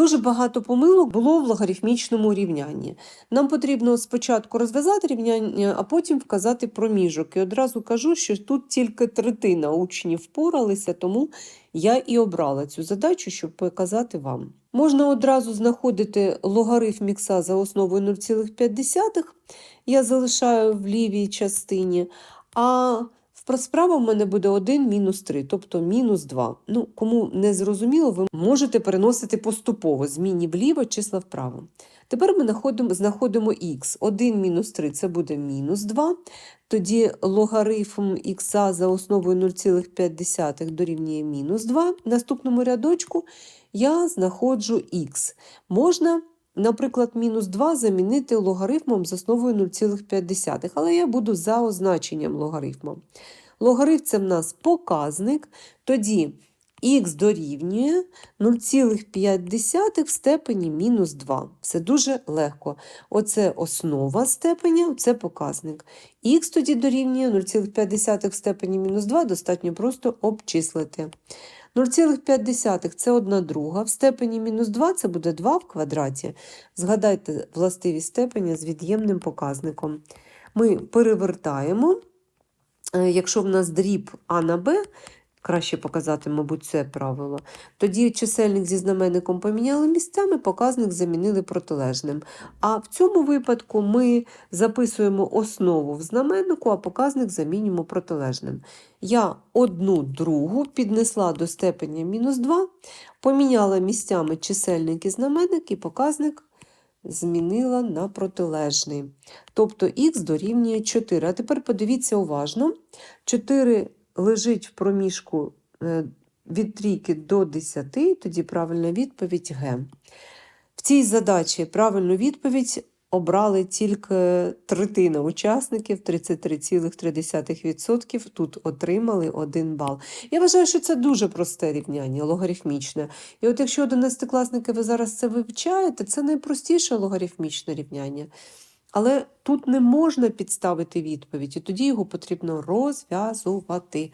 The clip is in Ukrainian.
Дуже багато помилок було в логарифмічному рівнянні. Нам потрібно спочатку розв'язати рівняння, а потім вказати проміжок. І одразу кажу, що тут тільки третина учнів впоралися, тому я і обрала цю задачу, щоб показати вам. Можна одразу знаходити логарифм ікса за основою 0,5. Я залишаю в лівій частині. А справа в мене буде 1 мінус 3, тобто мінус 2. Ну, кому не зрозуміло, ви можете переносити поступово змінні вліво, числа вправо. Тепер ми знаходимо, знаходимо х. 1 мінус 3 це буде мінус 2. Тоді логарифм х за основою 0,5 дорівнює мінус 2. В наступному рядочку я знаходжу х. Можна Наприклад, мінус 2 замінити логарифмом з основою 0,5, але я буду за означенням логарифму. Логарифм це в нас показник, тоді х дорівнює 0,5 в степені мінус 2. Все дуже легко. Оце основа степеня, це показник. Х тоді дорівнює 0,5 в степені мінус 2, достатньо просто обчислити. 0,5 це 1 друга, в степені мінус 2 це буде 2 в квадраті. Згадайте властиві степені з від'ємним показником. Ми перевертаємо, Е, якщо в нас дріб А на Б, краще показати, мабуть, це правило, тоді чисельник зі знаменником поміняли місцями, показник замінили протилежним. А в цьому випадку ми записуємо основу в знаменнику, а показник замінюємо протилежним. Я одну другу піднесла до степеня мінус 2, поміняла місцями чисельник і знаменник, і показник змінила на протилежний. Тобто х дорівнює 4. А тепер подивіться уважно: 4 лежить в проміжку е, від трійки до 10, тоді правильна відповідь Г. В цій задачі правильну відповідь обрали тільки третина учасників, 33,3%. Тут отримали 1 бал. Я вважаю, що це дуже просте рівняння, логарифмічне. І от якщо 11-класники ви зараз це вивчаєте, це найпростіше логарифмічне рівняння. Але тут не можна підставити відповідь, і тоді його потрібно розв'язувати.